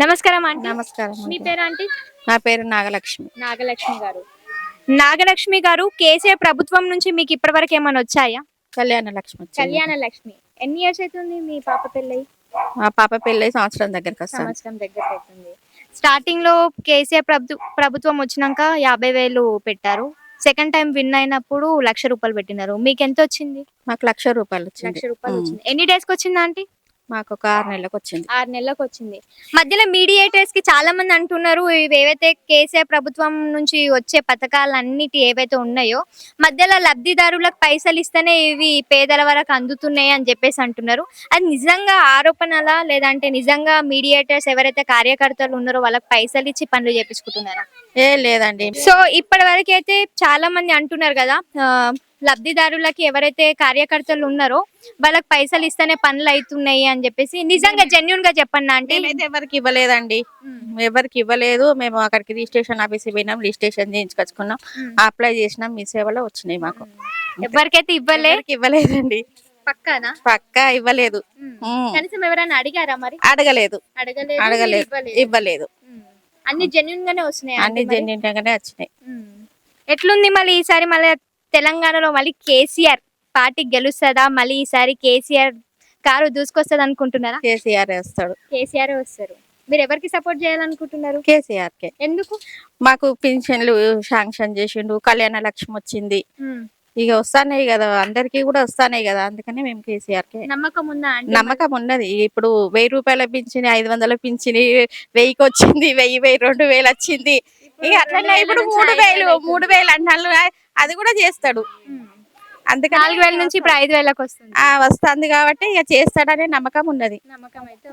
నమస్కారం ఆంటీ. నమస్కారం మీ అండి. పేరు ఆంటీ? నా పేరు నాగలక్ష్మి. నాగలక్ష్మి గారు. నాగలక్ష్మి గారు కేసీఆర్ ప్రభుత్వం నుంచి మీకు ఇప్పటివరకు ఏమైనా వచ్చాయా? కళ్యాణ లక్ష్మి. కళ్యాణ లక్ష్మి. ఎన్ని ఇయర్స్ అవుతుంది మీ పాప పెళ్ళై? మా పాప పెళ్ళి సంవత్సరం దగ్గరికి సంవత్సరం దగ్గర అవుతుంది. స్టార్టింగ్లో కేసీఆర్ ప్రభు ప్రభుత్వం వచ్చినాక యాభై వేలు పెట్టారు. సెకండ్ టైం విన్ అయినప్పుడు లక్ష రూపాయలు పెట్టినారు. మీకు ఎంత వచ్చింది? మాకు లక్ష రూపాయలు వచ్చింది. లక్ష రూపాయలు ఉమ్. వచ్చింది. ఎన్ని డేస్కి వచ్చింది ఆంటీ? మాకు ఒక ఆరు నెలలకు వచ్చింది ఆరు నెలలకు వచ్చింది మధ్యలో మీడియేటర్స్కి చాలా మంది అంటున్నారు ఇవి ఏవైతే కేసీఆర్ ప్రభుత్వం నుంచి వచ్చే పథకాలు అన్నిటి ఏవైతే ఉన్నాయో మధ్యలో లబ్ధిదారులకు పైసలు ఇస్తేనే ఇవి పేదల వరకు అందుతున్నాయి అని చెప్పేసి అంటున్నారు. అది నిజంగా ఆరోపణలా లేదంటే నిజంగా మీడియేటర్స్ ఎవరైతే కార్యకర్తలు ఉన్నారో వాళ్ళకి పైసలు ఇచ్చి పనులు చేపించుకుంటున్నారా? ఏ లేదండి. సో ఇప్పటి వరకు అయితే చాలా మంది అంటున్నారు కదా లబ్ధిదారులకి ఎవరైతే కార్యకర్తలు ఉన్నారో వాళ్ళకి పైసలు ఇస్తేనే పనులు అవుతున్నాయి అని చెప్పేసి నిజంగా జెన్యున్గా చెప్పండి అంటే మేమైతే ఎవరికి ఇవ్వలేదండి. ఎవరికి ఇవ్వలేదు. మేము అక్కడికి రిజిస్ట్రేషన్ ఆఫీస్ పోయినాం రిజిస్ట్రేషన్ చేయించుకొచ్చుకున్నాం. అప్లై చేసినాం మీ సేవలో వచ్చినాయి మాకు. ఎవరికైతే ఇవ్వలే? ఎవరికి ఇవ్వలేదండి. పక్కానా? పక్కా ఇవ్వలేదు. కనీసం ఎవరైనా అడిగారా మరి? అడగలేదు. అడగలేదు అడగలేదు. ఇవ్వలేదు. ఇవ్వలేదు. అన్ని జెన్యున్ గానే వస్తున్నాయి అన్ని జెన్యున్గానే వచ్చినాయి. ఎట్లుంది మళ్ళీ ఈసారి మళ్ళీ తెలంగాణలో మళ్ళీ కేసీఆర్ పార్టీ గెలుస్తుందా? మళ్ళీ ఈసారి కేసీఆర్ కారు దూసుకొస్తుంది అనుకుంటున్నారా? కేసీఆర్ వేస్తాడు. కేసీఆర్ వస్తారు. మీరు ఎవరికి సపోర్ట్ చేయాలనుకుంటున్నారు? కేసీఆర్ కే ఎందుకు? మాకు పింఛన్లు శాంక్షన్ చేసిండు కళ్యాణ లక్ష్మి వచ్చింది. ఇక వస్తానే కదా అందరికి కూడా వస్తానే కదా అందుకని మేము కేసీఆర్ కే నమ్మకం ఉందా అంటే నమ్మకం ఉన్నది. ఇప్పుడు వెయ్యి రూపాయల పింఛని ఐదు వందల పింఛని వెయ్యికి వచ్చింది వెయ్యి వెయ్యి రెండు వేలు వచ్చింది. ఇక అట్లనే ఇప్పుడు మూడు వేలు మూడు వేలు అంటారు అది కూడా చేస్తాడు. అందుకని నాలుగు వేల నుంచి ఇప్పుడు ఐదు వేలకు వస్తుంది. వస్తుంది కాబట్టి ఇక చేస్తాడనే నమ్మకం ఉన్నది. నమ్మకం అయితే.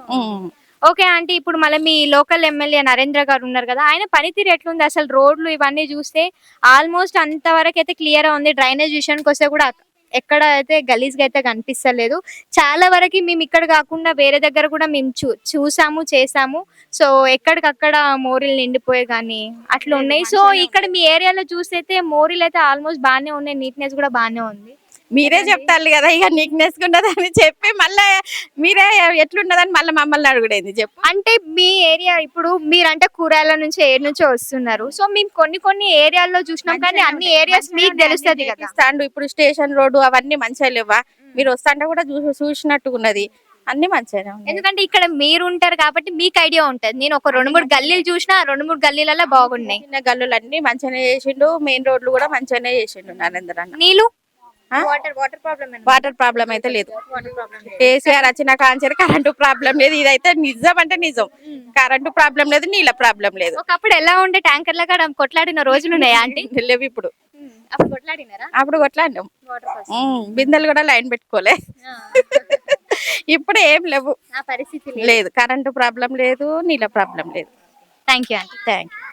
ఓకే ఆంటీ ఇప్పుడు మళ్ళీ మీ లోకల్ ఎమ్మెల్యే నరేంద్ర గారు ఉన్నారు కదా ఆయన పనితీరు ఎట్లుంది? అసలు రోడ్లు ఇవన్నీ చూస్తే ఆల్మోస్ట్ అంతవరకు అయితే క్లియర్ ఉంది. డ్రైనేజ్ విషయానికి వస్తే కూడా ఎక్కడ అయితే గలీజ్గా అయితే కనిపిస్తలేదు. చాలా వరకు మేము ఇక్కడ కాకుండా వేరే దగ్గర కూడా మేము చూ చూసాము చేసాము. సో ఎక్కడికక్కడ మోరీలు నిండిపోయే కానీ అట్లా ఉన్నాయి సో ఇక్కడ మీ ఏరియాలో చూస్తే మోరీలు అయితే ఆల్మోస్ట్ బాగానే ఉన్నాయి నీట్నెస్ కూడా బాగానే ఉంది. మీరే చెప్తారు కదా ఇక నీక్నెస్ ఉన్నదని చెప్పి మళ్ళీ మీరే ఎట్లున్నదని మళ్ళీ మమ్మల్ని అడుగుడేంది చెప్పు. అంటే మీ ఏరియా ఇప్పుడు మీరంటే కూరగాయల నుంచి ఏర్ నుంచి వస్తున్నారు. సో మేము కొన్ని కొన్ని ఏరియాల్లో చూసినాం కానీ అన్ని ఏరియాస్ మీకు తెలుస్తుంది కదా. స్టాండ్ ఇప్పుడు స్టేషన్ రోడ్డు అవన్నీ మంచిగా లేవా మీరు వస్తాంటే కూడా చూ చూసినట్టుగా ఉన్నది. అన్ని ఉన్నాయి. ఎందుకంటే ఇక్కడ మీరు ఉంటారు కాబట్టి మీకు ఐడియా ఉంటది. నేను ఒక రెండు మూడు గల్లీలు చూసినా రెండు మూడు గల్లీలలో బాగున్నాయి. గల్లులు అన్ని మంచిగానే చేసిండు. మెయిన్ రోడ్లు కూడా మంచిగానే చేసిండు నరేంద్ర నీళ్ళు? వాటర్ ప్రాబ్లం అయితే లేదు. కేసీఆర్ వచ్చిన కాంచర్ కరెంటు ప్రాబ్లం లేదు. ఇదైతే నిజం అంటే నిజం. కరెంటు ప్రాబ్లం లేదు నీళ్ళ ప్రాబ్లం లేదు. ఒకప్పుడు ఎలా ఉండే ట్యాంకర్ల కాడ కొట్లాడిన రోజులు ఉన్నాయా ఆంటీ? లేవు ఇప్పుడు. అప్పుడు కొట్లాడినాం. బిందెలు కూడా లైన్ పెట్టుకోలే. ఇప్పుడు ఏం లేవు. లేదు. కరెంటు ప్రాబ్లం లేదు నీళ్ళ ప్రాబ్లం లేదు. Thank you aunty. థ్యాంక్